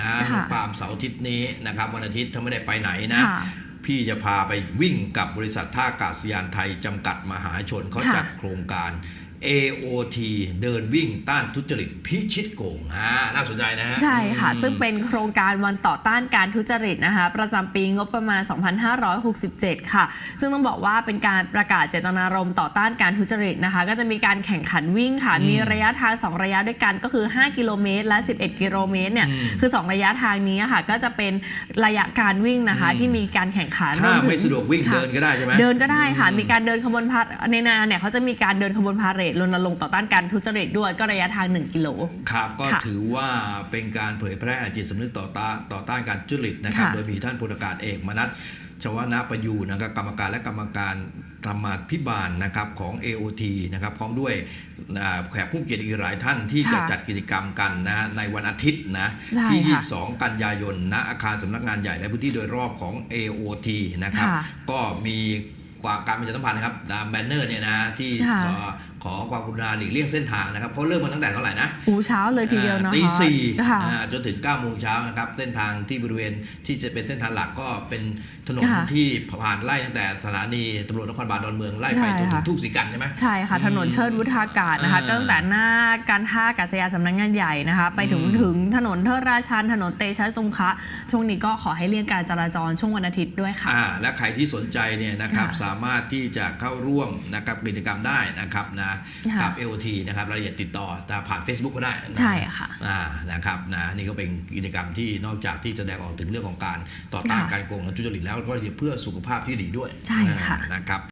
นะค่ะปาล์มเสาร์อาทิตย์นี้นะครับวันอาทิตย์ถ้าไม่ได้ไปไหนนะค่ะพี่จะพาไปวิ่งกับบริษัทท่าอากาศยานไทยจำกัดมหาชนเขาค่ะจัดโครงการ AOT เดินวิ่งต้านทุจริตพิชิตโกงอ่าน่าสนใจนะฮะใช่ค่ะอืมซึ่งเป็นโครงการวันต่อต้านการทุจริตนะคะ ประจำปีงบประมาณ 2567 ค่ะ ซึ่งต้องบอกว่าเป็นการประกาศเจตนารมณ์ต่อต้านการทุจริตนะคะ ก็จะมีการแข่งขันวิ่งค่ะอืมมีระยะทาง 2 ระยะด้วยกันก็คือ 5 กิโลเมตรและ 11 กิโลเมตรเนี่ยอืมคือ 2 ระยะทางนี้ค่ะ ก็จะเป็นระยะการวิ่งนะคะอืมที่มีการแข่งขันถ้ารวมถึงไม่สะดวกวิ่งค่ะเดินก็ได้ใช่ไหมเดินก็ได้ค่ะอืมีการเดินขบวนพาในนานเนี่ยเขาจะมีการเดินขบวนพาเหรดรณรงค์ต่อต้านการทุจริตด้วยก็ระยะทาง 1 กิโลครับก็ค่ะถือว่าเป็นการเผยแพร่จิตสำนึกต่อต้านต่อต้านการทุจริตนะครับค่ะโดยมีท่านพลอากาศเอกมนัสชวนาประยูรนะครับกรรมการและกรรมการธรรมาภิบาลนะครับของ AOT นะครับพร้อมด้วยอ่าแขกผู้เกียรติอีกหลายท่านที่จะค่ะจัดกิจกรรมกันนะในวันอาทิตย์นะใช่ที่ค่ะ22 กันยายนณอาคารสำนักงานใหญ่และพื้นที่โดยรอบของ AOT นะครับค่ะก็มีกว่าการประชาสัมพันธ์นะครับตามแบนเนอร์เนี่ยนะที่ค่ะ ขอขอความกรุณาหลีกเลี่ยงเส้นทางนะครับเขาเริ่มมาตั้งแต่เท่าไหร่นะอูเช้าเลยทีเดียวนะคะตีสี่ค่ะอ่าจนถึง9โมงเช้านะครับ เส้นทางที่บริเวณที่จะเป็นเส้นทางหลักก็เป็นถนนค่ะที่ผ่านไล่ตั้งแต่สถานีตำรวจนครบาลดอนเมืองไล่ไปใช่จนถึค่ะงทุ่งศรีกันใช่ไหมใช่ค่ะ ถนนเชิดวุฒากาศนะคะอ่าตั้งแต่หน้าการท่าอากาศยานสำนักงานใหญ่นะคะ ไปถึงอืมถึงถนนเทิดราชันถนนเตชะตรงคะ ช่วงนี้ก็ขอให้เลี่ยงการจราจรช่วงวันอาทิตย์ด้วยค่ะอ่าและใครที่สนใจเนี่ยนะครับค่ะสามารถที่จะเข้าร่วมนะครับกิจกรรมได้นะครับนะค่ะกับ LT นะครับรายละเอียดติดต่อตามผ่าน Facebook ก็ได้นะใช่ค่ะอ่านะครับนะนี่ก็เป็นกิจกรรมที่นอกจากที่แสดงออกถึงเรื่องของการต่อต้านค่ะการโกงและทุจริตแล้วก็เพื่อสุขภาพที่ดีด้วยใช่ค่ะอ่านะครับ